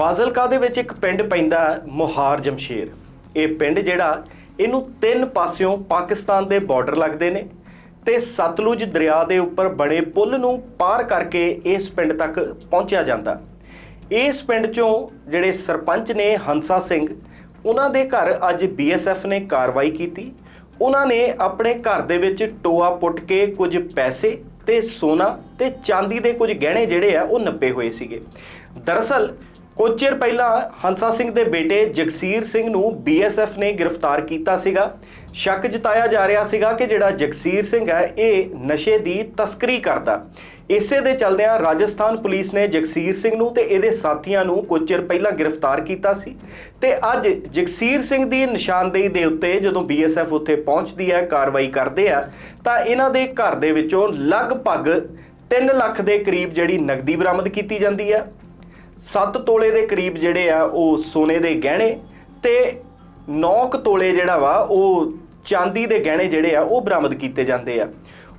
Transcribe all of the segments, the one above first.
ਫਾਜ਼ਿਲਕਾ ਦੇ ਵਿੱਚ ਇੱਕ ਪਿੰਡ ਪੈਂਦਾ ਹੈ, ਮੁਹਾਰ ਜਮਸ਼ੇਰ। ਇਹ ਪਿੰਡ ਜਿਹੜਾ ਇਹਨੂੰ ਤਿੰਨ ਪਾਸਿਓਂ ਪਾਕਿਸਤਾਨ ਦੇ ਬਾਰਡਰ ਲੱਗਦੇ ਨੇ ਤੇ ਸਤਲੁਜ ਦਰਿਆ ਦੇ ਉੱਪਰ ਬਣੇ ਪੁਲ ਨੂੰ ਪਾਰ ਕਰਕੇ ਇਸ ਪਿੰਡ ਤੱਕ ਪਹੁੰਚਿਆ ਜਾਂਦਾ। ਇਸ ਪਿੰਡ ਚੋਂ ਜਿਹੜੇ ਸਰਪੰਚ ਨੇ ਹੰਸਾ ਸਿੰਘ ਉਹਨਾਂ ਦੇ ਘਰ ਅੱਜ ਬੀਐਸਐਫ ਨੇ ਕਾਰਵਾਈ ਕੀਤੀ। ਉਹਨਾਂ ਨੇ ਆਪਣੇ ਘਰ ਦੇ ਵਿੱਚ ਟੋਆ ਪੁੱਟ ਕੇ ਕੁਝ ਪੈਸੇ ਤੇ ਸੋਨਾ ਤੇ ਚਾਂਦੀ ਦੇ ਕੁਝ ਗਹਿਣੇ ਜਿਹੜੇ ਆ ਉਹ ਨੱਪੇ ਹੋਏ ਸੀਗੇ। ਦਰਅਸਲ ਕੁਝ ਚਿਰ ਪਹਿਲਾਂ ਹੰਸਾ ਸਿੰਘ ਦੇ ਬੇਟੇ ਜਗਸੀਰ ਸਿੰਘ ਨੂੰ ਬੀਐਸਐਫ ਨੇ ਗ੍ਰਿਫਤਾਰ ਕੀਤਾ ਸੀਗਾ। ਸ਼ੱਕ ਜਤਾਇਆ ਜਾ ਰਿਹਾ ਸੀਗਾ ਕਿ ਜਿਹੜਾ ਜਗਸੀਰ ਸਿੰਘ ਹੈ, ਇਹ ਨਸ਼ੇ ਦੀ ਤਸਕਰੀ ਕਰਦਾ। ਇਸੇ ਦੇ ਚਲਦਿਆਂ ਰਾਜਸਥਾਨ ਪੁਲਿਸ ਨੇ ਜਗਸੀਰ ਸਿੰਘ ਨੂੰ ਤੇ ਇਹਦੇ ਸਾਥੀਆਂ ਨੂੰ ਕੁਝ ਚਿਰ ਪਹਿਲਾਂ ਗ੍ਰਿਫਤਾਰ ਕੀਤਾ ਸੀ ਤੇ ਅੱਜ ਜਗਸੀਰ ਸਿੰਘ ਦੀ ਨਿਸ਼ਾਨਦੇਹੀ ਦੇ ਉੱਤੇ ਜਦੋਂ ਬੀਐਸਐਫ ਉੱਥੇ ਪਹੁੰਚਦੀ ਹੈ, ਕਾਰਵਾਈ ਕਰਦੇ ਆ, ਤਾਂ ਇਹਨਾਂ ਦੇ ਘਰ ਦੇ ਵਿੱਚੋਂ ਲਗਭਗ 3 ਲੱਖ ਦੇ ਕਰੀਬ ਜਿਹੜੀ ਨਗਦੀ ਬਰਾਮਦ ਕੀਤੀ ਜਾਂਦੀ ਹੈ 7 ਤੋਲੇ ਦੇ ਕਰੀਬ ਜਿਹੜੇ ਆ ਉਹ ਸੋਨੇ ਦੇ ਗਹਿਣੇ ਤੇ 9 ਤੋਲੇ ਜਿਹੜਾ ਵਾ ਉਹ ਚਾਂਦੀ ਦੇ ਗਹਿਣੇ ਜਿਹੜੇ ਆ ਉਹ ਬਰਾਮਦ ਕੀਤੇ ਜਾਂਦੇ ਆ।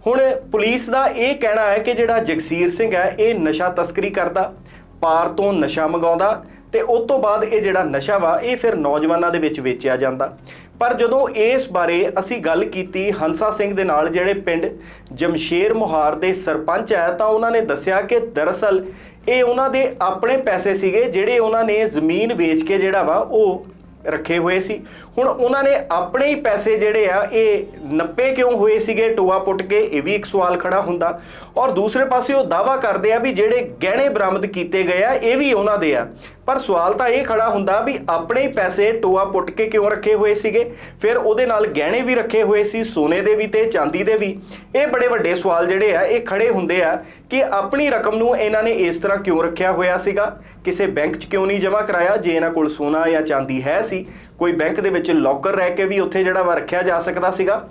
ਹੁਣ ਪੁਲਿਸ ਦਾ ਇਹ ਕਹਿਣਾ ਹੈ ਕਿ ਜਿਹੜਾ ਜਗਸੀਰ ਸਿੰਘ ਹੈ, ਇਹ ਨਸ਼ਾ ਤਸਕਰੀ ਕਰਦਾ, ਪਾਰ ਤੋਂ ਨਸ਼ਾ ਮੰਗਾਉਂਦਾ ਤੇ ਉਸ ਤੋਂ ਬਾਅਦ ਇਹ ਜਿਹੜਾ ਨਸ਼ਾ ਵਾ, ਇਹ ਫਿਰ ਨੌਜਵਾਨਾਂ ਦੇ ਵਿੱਚ ਵੇਚਿਆ ਜਾਂਦਾ। ਪਰ ਜਦੋਂ ਇਸ ਬਾਰੇ ਅਸੀਂ ਗੱਲ ਕੀਤੀ ਹੰਸਾ ਸਿੰਘ ਦੇ ਨਾਲ ਜਿਹੜੇ ਪਿੰਡ ਜਮਸ਼ੇਰ ਮੁਹਾਰ ਦੇ ਸਰਪੰਚ ਹੈ, ਤਾਂ ਉਹਨਾਂ ਨੇ ਦੱਸਿਆ ਕਿ ਦਰਅਸਲ ਇਹ ਉਹਨਾਂ ਦੇ ਆਪਣੇ ਪੈਸੇ ਸੀਗੇ, ਜਿਹੜੇ ਉਹਨਾਂ ਨੇ ਜ਼ਮੀਨ ਵੇਚ ਕੇ ਜਿਹੜਾ ਵਾ ਉਹ ਰੱਖੇ ਹੋਏ ਸੀ। ਹੁਣ ਉਹਨਾਂ ਨੇ ਆਪਣੇ ਹੀ ਪੈਸੇ ਜਿਹੜੇ ਆ, ਇਹ ਨੱਪੇ ਕਿਉਂ ਹੋਏ ਸੀਗੇ? ਟੋਆ ਪੁੱਟ ਕੇ ਇਹ ਵੀ ਇੱਕ ਸਵਾਲ ਖੜਾ ਹੁੰਦਾ। ਔਰ ਦੂਸਰੇ ਪਾਸੇ ਉਹ ਦਾਵਾ ਕਰਦੇ ਆ ਵੀ ਜਿਹੜੇ ਗਹਿਣੇ ਬਰਾਮਦ ਕੀਤੇ ਗਏ ਆ, ਇਹ ਵੀ ਉਹਨਾਂ ਦੇ ਆ। ਪਰ ਸਵਾਲ ਤਾਂ ਇਹ ਖੜਾ ਹੁੰਦਾ ਵੀ ਆਪਣੇ ਪੈਸੇ ਟੋਆ ਪੁੱਟ ਕੇ ਕਿਉਂ ਰੱਖੇ ਹੋਏ ਸੀਗੇ? ਫਿਰ ਉਹਦੇ ਨਾਲ ਗਹਿਣੇ ਵੀ ਰੱਖੇ ਹੋਏ ਸੀ, ਸੋਨੇ ਦੇ ਵੀ ਤੇ ਚਾਂਦੀ ਦੇ ਵੀ। ਇਹ ਬੜੇ ਵੱਡੇ ਸਵਾਲ ਜਿਹੜੇ ਆ, ਇਹ ਖੜੇ ਹੁੰਦੇ ਆ ਕਿ ਆਪਣੀ ਰਕਮ ਨੂੰ ਇਹਨਾਂ ਨੇ ਇਸ ਤਰ੍ਹਾਂ ਕਿਉਂ ਰੱਖਿਆ ਹੋਇਆ ਸੀਗਾ? ਕਿਸੇ ਬੈਂਕ 'ਚ ਕਿਉਂ ਨਹੀਂ ਜਮ੍ਹਾਂ ਕਰਾਇਆ, ਜੇ ਇਹਨਾਂ ਕੋਲ ਸੋਨਾ ਜਾਂ ਚਾਂਦੀ ਹੈ ਸੀ? ਕੋਈ ਬੈਂਕ ਦੇ ਵਿੱਚ ਲੋਕਰ ਰਹਿ ਕੇ ਵੀ ਉੱਥੇ ਜਿਹੜਾ ਵਾ ਰੱਖਿਆ ਜਾ ਸਕਦਾ ਸੀਗਾ?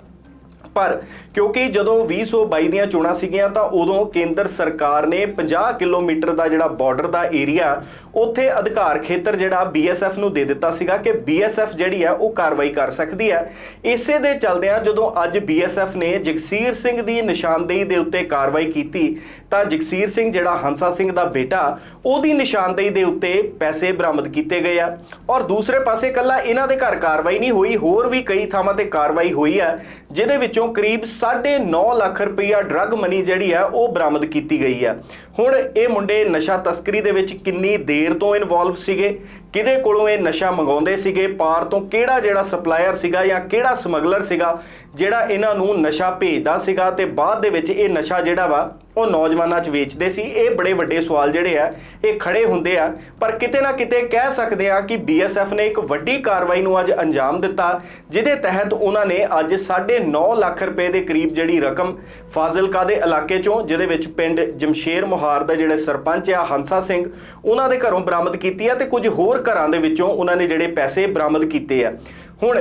ਪਰ ਕਿਉਂਕਿ ਜਦੋਂ 2022 ਦੀਆਂ ਚੋਣਾਂ ਸੀਗੀਆਂ ਤਾਂ ਉਦੋਂ ਕੇਂਦਰ ਸਰਕਾਰ ਨੇ 50 ਕਿਲੋਮੀਟਰ ਦਾ ਜਿਹੜਾ ਬਾਰਡਰ ਦਾ ਏਰੀਆ ਉੱਥੇ ਅਧਿਕਾਰ ਖੇਤਰ ਜਿਹੜਾ ਬੀਐਸਐਫ ਨੂੰ ਦੇ ਦਿੱਤਾ ਸੀਗਾ ਕਿ ਬੀਐਸਐਫ ਜਿਹੜੀ ਹੈ ਉਹ ਕਾਰਵਾਈ ਕਰ ਸਕਦੀ ਹੈ ਇਸੇ ਦੇ ਚਲਦਿਆਂ ਜਦੋਂ ਅੱਜ ਬੀਐਸਐਫ ਨੇ ਜਗਸੀਰ ਸਿੰਘ ਦੀ ਨਿਸ਼ਾਨਦੇਹੀ ਦੇ ਉੱਤੇ ਕਾਰਵਾਈ ਕੀਤੀ, ਤਾਂ ਜਗਸੀਰ ਸਿੰਘ ਜਿਹੜਾ ਹੰਸਾ ਸਿੰਘ ਦਾ ਬੇਟਾ, ਉਹਦੀ ਨਿਸ਼ਾਨਦੇਹੀ ਦੇ ਉੱਤੇ ਪੈਸੇ ਬਰਾਮਦ ਕੀਤੇ ਗਏ ਆ। ਔਰ ਦੂਸਰੇ ਪਾਸੇ ਕੱਲਾ ਇਹਨਾਂ ਦੇ ਘਰ ਕਾਰਵਾਈ ਨਹੀਂ ਹੋਈ, ਹੋਰ ਵੀ ਕਈ ਥਾਵਾਂ ਤੇ ਕਾਰਵਾਈ ਹੋਈ ਆ, ਜਿਹਦੇ ਵਿੱਚ ਕਰੀਬ 9.5 ਲੱਖ ਰੁਪਈਆ ਡਰੱਗ ਮਨੀ ਜਿਹੜੀ ਆ ਉਹ ਬਰਾਮਦ ਕੀਤੀ ਗਈ ਆ ਹੁਣ ਇਹ ਮੁੰਡੇ ਨਸ਼ਾ ਤਸਕਰੀ ਦੇ ਵਿੱਚ ਕਿੰਨੀ ਦੇਰ ਤੋਂ ਇਨਵੋਲਵ ਸੀਗੇ, ਕਿਹਦੇ ਕੋਲੋਂ ਇਹ ਨਸ਼ਾ ਮੰਗਾਉਂਦੇ ਸੀਗੇ, ਪਾਰ ਤੋਂ ਕਿਹੜਾ ਜਿਹੜਾ ਸਪਲਾਇਰ ਸੀਗਾ ਜਾਂ ਕਿਹੜਾ ਸਮਗਲਰ ਸੀਗਾ, ਜਿਹੜਾ ਇਹਨਾਂ ਨੂੰ ਨਸ਼ਾ ਭੇਜਦਾ ਸੀਗਾ ਤੇ ਬਾਅਦ ਦੇ ਵਿੱਚ ਇਹ ਨਸ਼ਾ ਜਿਹੜਾ ਵਾ ਉਹ ਨੌਜਵਾਨਾਂ 'ਚ ਵੇਚਦੇ ਸੀ। ਇਹ ਬੜੇ ਵੱਡੇ ਸਵਾਲ ਜਿਹੜੇ ਆ, ਇਹ ਖੜੇ ਹੁੰਦੇ ਆ। ਪਰ ਕਿਤੇ ਨਾ ਕਿਤੇ ਕਹਿ ਸਕਦੇ ਆ ਕਿ ਬੀਐਸਐਫ ਨੇ ਇੱਕ ਵੱਡੀ ਕਾਰਵਾਈ ਨੂੰ ਅੱਜ ਅੰਜਾਮ ਦਿੱਤਾ, ਜਿਹਦੇ ਤਹਿਤ ਉਹਨਾਂ ਨੇ ਅੱਜ 9.5 ਲੱਖ ਰੁਪਏ ਦੇ ਕਰੀਬ ਜਿਹੜੀ ਰਕਮ ਫਾਜ਼ਿਲਕਾ ਦੇ ਇਲਾਕੇ ਚੋਂ, ਜਿਹਦੇ ਵਿੱਚ ਪਿੰਡ ਜਮਸ਼ੇਰ ਮੁਹਾਰ ਦਾ ਜਿਹੜੇ ਸਰਪੰਚ ਆ, ਹੰਸਾ ਸਿੰਘ, ਉਹਨਾਂ ਦੇ ਘਰੋਂ ਬਰਾਮਦ ਕੀਤੀ ਆ ਤੇ ਕੁਝ ਹੋਰ ਘਰਾਂ ਦੇ ਵਿੱਚੋਂ ਉਹਨਾਂ ਨੇ ਜਿਹੜੇ ਪੈਸੇ ਬਰਾਮਦ ਕੀਤੇ ਆ। ਹੁਣ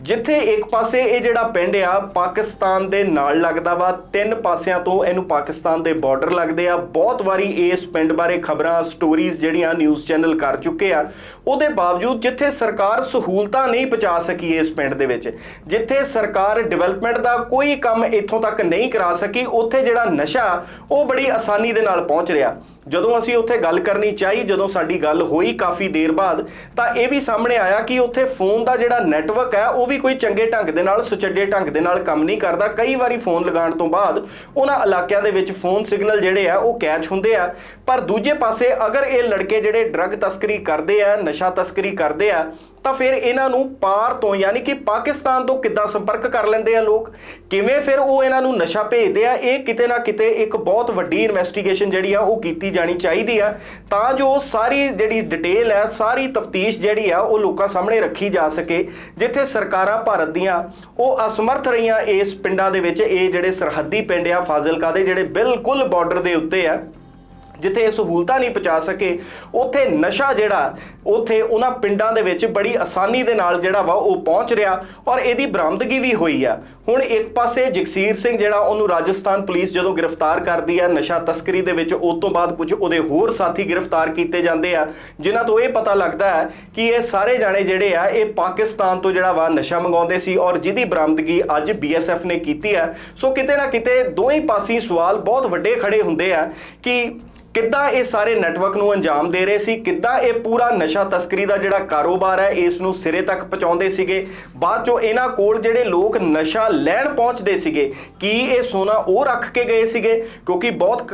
ਜਿੱਥੇ ਇੱਕ ਪਾਸੇ ਇਹ ਜਿਹੜਾ ਪਿੰਡ ਆ, ਪਾਕਿਸਤਾਨ ਦੇ ਨਾਲ ਲੱਗਦਾ ਵਾ, ਤਿੰਨ ਪਾਸਿਆਂ ਤੋਂ ਇਹਨੂੰ ਪਾਕਿਸਤਾਨ ਦੇ ਬਾਰਡਰ ਲੱਗਦੇ ਆ। ਬਹੁਤ ਵਾਰੀ ਇਸ ਪਿੰਡ ਬਾਰੇ ਖਬਰਾਂ ਸਟੋਰੀਜ਼ ਜਿਹੜੀਆਂ ਨਿਊਜ਼ ਚੈਨਲ ਕਰ ਚੁੱਕੇ ਆ। ਉਹਦੇ ਬਾਵਜੂਦ ਜਿੱਥੇ ਸਰਕਾਰ ਸਹੂਲਤਾਂ ਨਹੀਂ ਪਹੁੰਚਾ ਸਕੀ ਇਸ ਪਿੰਡ ਦੇ ਵਿੱਚ, ਜਿੱਥੇ ਸਰਕਾਰ ਡਿਵੈਲਪਮੈਂਟ ਦਾ ਕੋਈ ਕੰਮ ਇੱਥੋਂ ਤੱਕ ਨਹੀਂ ਕਰਾ ਸਕੀ, ਉੱਥੇ ਜਿਹੜਾ ਨਸ਼ਾ, ਉਹ ਬੜੀ ਆਸਾਨੀ ਦੇ ਨਾਲ ਪਹੁੰਚ ਰਿਹਾ। ਜਦੋਂ ਅਸੀਂ ਉੱਥੇ ਗੱਲ ਕਰਨੀ ਚਾਹੀ, ਜਦੋਂ ਸਾਡੀ ਗੱਲ ਹੋਈ ਕਾਫੀ ਦੇਰ ਬਾਅਦ, ਤਾਂ ਇਹ ਵੀ ਸਾਹਮਣੇ ਆਇਆ ਕਿ ਉੱਥੇ ਫੋਨ ਦਾ ਜਿਹੜਾ ਨੈਟਵਰਕ ਹੈ, ਉਹ ਵੀ ਕੋਈ ਚੰਗੇ ਢੰਗ ਦੇ ਨਾਲ, ਸੁਚੱਜੇ ਢੰਗ ਦੇ ਨਾਲ ਕੰਮ ਨਹੀਂ ਕਰਦਾ। ਕਈ ਵਾਰੀ ਫੋਨ ਲਗਾਉਣ ਤੋਂ ਬਾਅਦ ਉਹਨਾਂ ਇਲਾਕਿਆਂ ਦੇ ਵਿੱਚ ਫੋਨ ਸਿਗਨਲ ਜਿਹੜੇ ਆ, ਉਹ ਕੈਚ ਹੁੰਦੇ ਆ। ਪਰ ਦੂਜੇ ਪਾਸੇ ਅਗਰ ਇਹ ਲੜਕੇ ਜਿਹੜੇ ਡਰੱਗ ਤਸਕਰੀ ਕਰਦੇ ਆ, ਨਸ਼ਾ ਤਸਕਰੀ ਕਰਦੇ ਆ ਤਾਂ ਫਿਰ ਇਹਨਾਂ ਨੂੰ ਪਾਰ ਤੋਂ ਯਾਨੀ ਕਿ ਪਾਕਿਸਤਾਨ ਤੋਂ ਕਿੱਦਾਂ ਸੰਪਰਕ ਕਰ ਲੈਂਦੇ ਆ ਲੋਕ? ਕਿਵੇਂ ਫਿਰ ਉਹ ਇਹਨਾਂ ਨੂੰ ਨਸ਼ਾ ਭੇਜਦੇ ਆ? ਇਹ ਕਿਤੇ ਨਾ ਕਿਤੇ ਇੱਕ ਬਹੁਤ ਵੱਡੀ ਇਨਵੈਸਟੀਗੇਸ਼ਨ ਜਿਹੜੀ ਆ, ਉਹ ਕੀਤੀ ਜਾਣੀ ਚਾਹੀਦੀ ਆ। ਤਾਂ ਜੋ ਸਾਰੀ ਜਿਹੜੀ ਡਿਟੇਲ ਹੈ ਸਾਰੀ ਤਫਤੀਸ਼ ਜਿਹੜੀ ਆ, ਉਹ ਲੋਕਾਂ ਸਾਹਮਣੇ ਰੱਖੀ ਜਾ ਸਕੇ। ਜਿੱਥੇ ਸਰਕਾਰਾਂ ਭਾਰਤ ਦੀਆਂ, ਉਹ ਅਸਮਰਥ ਰਹੀਆਂ ਇਸ ਪਿੰਡਾਂ ਦੇ ਵਿੱਚ। ਇਹ ਜਿਹੜੇ ਸਰਹੱਦੀ ਪਿੰਡ ਆ, ਫਾਜ਼ਿਲਕਾ ਦੇ, ਜਿਹੜੇ ਬਿਲਕੁਲ ਬਾਰਡਰ ਦੇ ਉੱਤੇ ਆ। ਜਿੱਥੇ ਇਹ ਸਹੂਲਤਾਂ ਨਹੀਂ ਪਹੁੰਚਾ ਸਕੇ, ਉੱਥੇ ਨਸ਼ਾ ਜਿਹੜਾ, ਉੱਥੇ ਉਹਨਾਂ ਪਿੰਡਾਂ ਦੇ ਵਿੱਚ ਬੜੀ ਆਸਾਨੀ ਦੇ ਨਾਲ ਜਿਹੜਾ ਵਾ ਉਹ ਪਹੁੰਚ ਰਿਹਾ ਔਰ ਇਹਦੀ ਬਰਾਮਦਗੀ ਵੀ ਹੋਈ ਆ। ਹੁਣ ਇੱਕ ਪਾਸੇ ਜਗਸੀਰ ਸਿੰਘ ਜਿਹੜਾ ਉਹਨੂੰ ਰਾਜਸਥਾਨ ਪੁਲਿਸ ਜਦੋਂ ਗ੍ਰਿਫਤਾਰ ਕਰਦੀ ਆ, ਨਸ਼ਾ ਤਸਕਰੀ ਦੇ ਵਿੱਚ, ਉਸ ਤੋਂ ਬਾਅਦ ਕੁਝ ਉਹਦੇ ਹੋਰ ਸਾਥੀ ਗ੍ਰਿਫਤਾਰ ਕੀਤੇ ਜਾਂਦੇ ਆ, ਜਿਨ੍ਹਾਂ ਤੋਂ ਇਹ ਪਤਾ ਲੱਗਦਾ ਹੈ ਕਿ ਇਹ ਸਾਰੇ ਜਾਣੇ ਜਿਹੜੇ ਆ, ਇਹ ਪਾਕਿਸਤਾਨ ਤੋਂ ਜਿਹੜਾ ਵਾ ਨਸ਼ਾ ਮੰਗਾਉਂਦੇ ਸੀ ਔਰ ਜਿਹਦੀ ਬਰਾਮਦਗੀ ਅੱਜ ਬੀਐਸਐਫ ਨੇ ਕੀਤੀ ਆ। ਸੋ ਕਿਤੇ ਨਾ ਕਿਤੇ ਦੋਵੇਂ ਪਾਸੇ ਸਵਾਲ ਬਹੁਤ ਵੱਡੇ ਖੜੇ ਹੁੰਦੇ ਆ ਕਿ ਕਿੱਦਾਂ ਇਹ ਸਾਰੇ ਨੈਟਵਰਕ ਨੂੰ ਅੰਜਾਮ ਦੇ ਰਹੇ ਸੀ? ਕਿੱਦਾਂ ਇਹ ਪੂਰਾ ਨਸ਼ਾ ਤਸਕਰੀ ਦਾ ਜਿਹੜਾ ਕਾਰੋਬਾਰ ਹੈ, ਇਸ ਨੂੰ ਸਿਰੇ ਤੱਕ ਪਹੁੰਚਾਉਂਦੇ ਸੀਗੇ? ਬਾਅਦ ਚੋਂ ਇਹਨਾਂ ਕੋਲ ਜਿਹੜੇ ਲੋਕ ਨਸ਼ਾ ਲੈਣ ਪਹੁੰਚਦੇ ਸੀਗੇ, ਕੀ ਇਹ ਸੋਨਾ ਉਹ ਰੱਖ ਕੇ ਗਏ ਸੀਗੇ? ਕਿਉਂਕਿ ਬਹੁਤ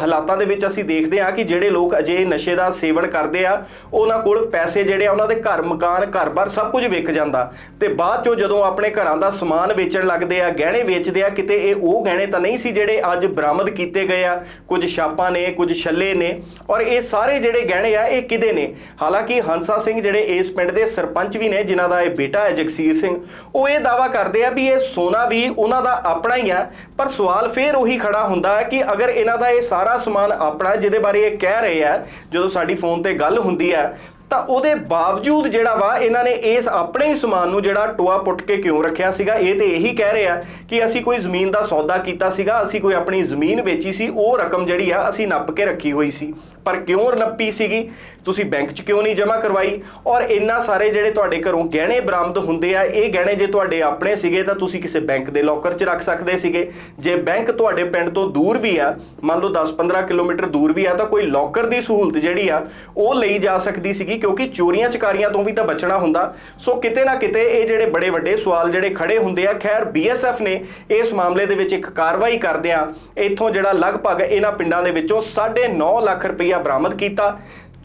ਹਾਲਾਤਾਂ ਦੇ ਵਿੱਚ ਅਸੀਂ ਦੇਖਦੇ ਹਾਂ ਕਿ ਜਿਹੜੇ ਲੋਕ ਅਜੇ ਨਸ਼ੇ ਦਾ ਸੇਵਨ ਕਰਦੇ ਆ, ਉਹਨਾਂ ਕੋਲ ਪੈਸੇ ਜਿਹੜੇ ਆ, ਉਹਨਾਂ ਦੇ ਘਰ, ਮਕਾਨ, ਘਰ-ਬਾਰ ਸਭ ਕੁਝ ਵਿਕ ਜਾਂਦਾ। ਤੇ ਬਾਅਦ ਚੋਂ ਜਦੋਂ ਆਪਣੇ ਘਰਾਂ ਦਾ ਸਮਾਨ ਵੇਚਣ ਲੱਗਦੇ ਆ, ਗਹਿਣੇ ਵੇਚਦੇ ਆ, ਕਿਤੇ ਇਹ ਉਹ ਗਹਿਣੇ ਤਾਂ ਨਹੀਂ ਸੀ ਜਿਹੜੇ ਅੱਜ ਬਰਾਮਦ ਕੀਤੇ ਗਏ ਆ? ਕੁਝ ਛਾਪਾਂ ਨੇ, ਕੁਝ ਛੱਲੇ ਨੇ ਔਰ ਇਹ ਸਾਰੇ ਜਿਹੜੇ ਗਹਿਣੇ ਆ, ਇਹ ਕਿਹਦੇ ਨੇ? ਹਾਲਾਂਕਿ ਹੰਸਾ ਸਿੰਘ ਜਿਹੜੇ ਇਸ ਪਿੰਡ ਦੇ ਸਰਪੰਚ ਵੀ ਨੇ, ਜਿਨ੍ਹਾਂ ਦਾ ਇਹ ਬੇਟਾ ਹੈ ਜਗਸੀਰ ਸਿੰਘ, ਉਹ ਇਹ ਦਾਵਾ ਕਰਦੇ ਆ ਵੀ ਇਹ ਸੋਨਾ ਵੀ ਉਹਨਾਂ ਦਾ ਆਪਣਾ ਹੀ ਆ, ਪਰ ਸਵਾਲ ਫੇਰ ਉਹੀ ਖੜਾ ਹੁੰਦਾ ਹੈ ਕਿ ਅਗਰ ਇਹਨਾਂ ਦਾ ਇਹ ਸਾਰਾ ਸਮਾਨ ਆਪਣਾ ਜਿਹਦੇ ਬਾਰੇ ਇਹ ਕਹਿ ਰਹੇ ਆ, ਜਦੋਂ ਸਾਡੀ ਫੋਨ ਤੇ ਗੱਲ ਹੁੰਦੀ ਹੈ ਤਾਂ ਉਹਦੇ ਬਾਵਜੂਦ ਜਿਹੜਾ ਵਾ, ਇਹਨਾਂ ਨੇ ਇਸ ਆਪਣੇ ਹੀ ਸਮਾਨ ਨੂੰ ਜਿਹੜਾ ਟੋਆ ਪੁੱਟ ਕੇ ਕਿਉਂ ਰੱਖਿਆ ਸੀਗਾ, ਇਹ ਤੇ ਇਹੀ ਕਹਿ ਰਿਹਾ ਕਿ ਅਸੀਂ ਕੋਈ ਜ਼ਮੀਨ ਦਾ ਸੌਦਾ ਕੀਤਾ ਸੀਗਾ, ਅਸੀਂ ਕੋਈ ਆਪਣੀ ਜ਼ਮੀਨ ਵੇਚੀ ਸੀ, ਉਹ ਰਕਮ ਜਿਹੜੀ ਆ ਅਸੀਂ ਨੱਪ ਕੇ ਰੱਖੀ ਹੋਈ ਸੀ। ਪਰ ਕਿਉਂ ਨੱਪੀ ਸੀਗੀ? ਤੁਸੀਂ ਬੈਂਕ 'ਚ ਕਿਉਂ ਨਹੀਂ ਜਮ੍ਹਾਂ ਕਰਵਾਈ? ਔਰ ਇੰਨਾ ਸਾਰੇ ਜਿਹੜੇ ਤੁਹਾਡੇ ਘਰੋਂ ਗਹਿਣੇ ਬਰਾਮਦ ਹੁੰਦੇ ਆ, ਇਹ ਗਹਿਣੇ ਜੇ ਤੁਹਾਡੇ ਆਪਣੇ ਸੀਗੇ ਤਾਂ ਤੁਸੀਂ ਕਿਸੇ ਬੈਂਕ ਦੇ ਲੋਕਰ 'ਚ ਰੱਖ ਸਕਦੇ ਸੀਗੇ। ਜੇ ਬੈਂਕ ਤੁਹਾਡੇ ਪਿੰਡ ਤੋਂ ਦੂਰ ਵੀ ਆ, ਮੰਨ ਲਓ 10-15 ਕਿਲੋਮੀਟਰ ਦੂਰ ਵੀ ਆ, ਤਾਂ ਕੋਈ ਲੋਕਰ ਦੀ ਸਹੂਲਤ ਜਿਹੜੀ ਆ, ਉਹ ਲਈ ਜਾ ਸਕਦੀ ਸੀਗੀ, ਕਿਉਂਕਿ ਚੋਰੀਆਂ ਚਕਾਰੀਆਂ ਤੋਂ ਵੀ ਤਾਂ ਬਚਣਾ ਹੁੰਦਾ। ਸੋ ਕਿਤੇ ਨਾ ਕਿਤੇ ਇਹ ਜਿਹੜੇ ਬੜੇ ਵੱਡੇ ਸਵਾਲ ਜਿਹੜੇ ਖੜੇ ਹੁੰਦੇ ਆ, ਖੈਰ ਬੀਐਸਐਫ ਨੇ ਇਸ ਮਾਮਲੇ ਦੇ ਵਿੱਚ ਇੱਕ ਕਾਰਵਾਈ ਕਰਦਿਆਂ ਇੱਥੋਂ ਜਿਹੜਾ ਲਗਭਗ ਇਹਨਾਂ ਪਿੰਡਾਂ ਦੇ ਵਿੱਚੋਂ 9.5 ਲੱਖ ਰੁਪਈਆ ਬਰਾਮਦ ਕੀਤਾ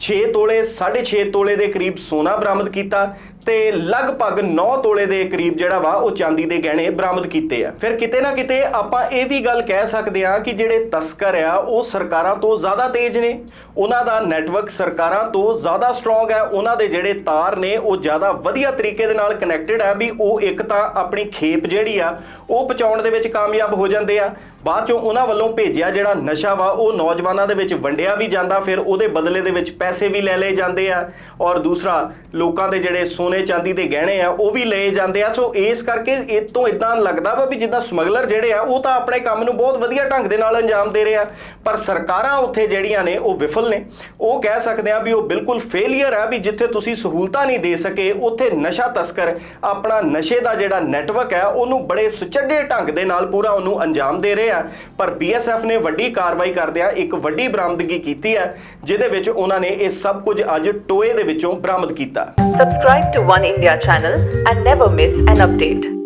6 ਤੋਲੇ 6.5 ਤੋਲੇ ਦੇ ਕਰੀਬ ਸੋਨਾ ਬਰਾਮਦ ਕੀਤਾ ਤੇ ਲਗਭਗ 9 ਤੋਲੇ ਦੇ ਕਰੀਬ ਜਿਹੜਾ ਵਾ, ਉਹ ਚਾਂਦੀ ਦੇ ਗਹਿਣੇ ਬਰਾਮਦ ਕੀਤੇ ਆ। ਫਿਰ ਕਿਤੇ ਨਾ ਕਿਤੇ ਆਪਾਂ ਇਹ ਵੀ ਗੱਲ ਕਹਿ ਸਕਦੇ ਆ ਕਿ ਜਿਹੜੇ ਤਸਕਰ ਆ, ਉਹ ਸਰਕਾਰਾਂ ਤੋਂ ਜ਼ਿਆਦਾ ਤੇਜ਼ ਨੇ। ਉਹਨਾਂ ਦਾ ਨੈਟਵਰਕ ਸਰਕਾਰਾਂ ਤੋਂ ਜ਼ਿਆਦਾ ਸਟਰੋਂਗ ਹੈ। ਉਹਨਾਂ ਦੇ ਜਿਹੜੇ ਤਾਰ ਨੇ, ਉਹ ਜ਼ਿਆਦਾ ਵਧੀਆ ਤਰੀਕੇ ਦੇ ਨਾਲ ਕਨੈਕਟਡ ਆ ਵੀ ਉਹ ਇੱਕ ਤਾਂ ਆਪਣੀ ਖੇਪ ਜਿਹੜੀ ਆ, ਉਹ ਪਹੁੰਚਾਉਣ ਦੇ ਵਿੱਚ ਕਾਮਯਾਬ ਹੋ ਜਾਂਦੇ ਆ। ਬਾਅਦ ਚੋਂ ਉਹਨਾਂ ਵੱਲੋਂ ਭੇਜਿਆ ਜਿਹੜਾ ਨਸ਼ਾ ਵਾ, ਉਹ ਨੌਜਵਾਨਾਂ ਦੇ ਵਿੱਚ ਵੰਡਿਆ ਵੀ ਜਾਂਦਾ। ਫਿਰ ਉਹਦੇ ਬਦਲੇ ਦੇ ਵਿੱਚ ਪੈਸੇ ਵੀ ਲੈ ਲਏ ਜਾਂਦੇ ਆ। ਔਰ ਦੂਸਰਾ, ਲੋਕਾਂ ਦੇ ਜਿਹੜੇ ਸੋਨੇ ਚਾਂਦੀ ਦੇ ਗਹਿਣੇ ਆ, ਉਹ ਵੀ ਲਏ ਜਾਂਦੇ ਆ। ਸੋ ਇਸ ਕਰਕੇ ਇਹ ਤੋਂ ਇਦਾਂ ਲੱਗਦਾ ਵਾ ਵੀ ਜਿੱਦਾਂ ਸਮਗਲਰ ਜਿਹੜੇ ਆ, ਉਹ ਤਾਂ ਆਪਣੇ ਕੰਮ ਨੂੰ ਬਹੁਤ ਵਧੀਆ ਢੰਗ ਦੇ ਨਾਲ ਅੰਜਾਮ ਦੇ ਰਹੇ ਆ। ਪਰ ਸਰਕਾਰਾਂ ਉੱਥੇ ਜਿਹੜੀਆਂ ਨੇ, ਉਹ ਵਿਫਲ ਨੇ। ਉਹ ਕਹਿ ਸਕਦੇ ਆ ਵੀ ਉਹ ਬਿਲਕੁਲ ਫੇਲਿਅਰ ਆ ਵੀ ਜਿੱਥੇ ਤੁਸੀਂ ਸਹੂਲਤਾਂ ਨਹੀਂ ਦੇ ਸਕੇ, ਉੱਥੇ ਨਸ਼ਾ ਤਸਕਰ, ਆਪਣਾ ਨਸ਼ੇ ਦਾ ਜਿਹੜਾ ਨੈਟਵਰਕ ਹੈ ਉਹਨੂੰ ਬੜੇ ਸੁਚੱਜੇ ਢੰਗ ਦੇ ਨਾਲ ਪੂਰਾ ਉਹਨੂੰ ਅੰਜਾਮ ਦੇ ਰਹੇ ਆ। ਪਰ ਬੀਐਸਐਫ ਨੇ ਵੱਡੀ ਕਾਰਵਾਈ ਕਰਦਿਆਂ ਇੱਕ ਵੱਡੀ ਬਰਾਮਦਗੀ ਕੀਤੀ ਹੈ ਜਿਹਦੇ ਵਿੱਚ ਉਹਨਾਂ ਨੇ ਇਹ ਸਭ ਕੁਝ ਅੱਜ ਟੋਏ ਦੇ ਵਿੱਚੋਂ ਬਰਾਮਦ ਕੀਤਾ। Subscribe to One India channel and never miss an update.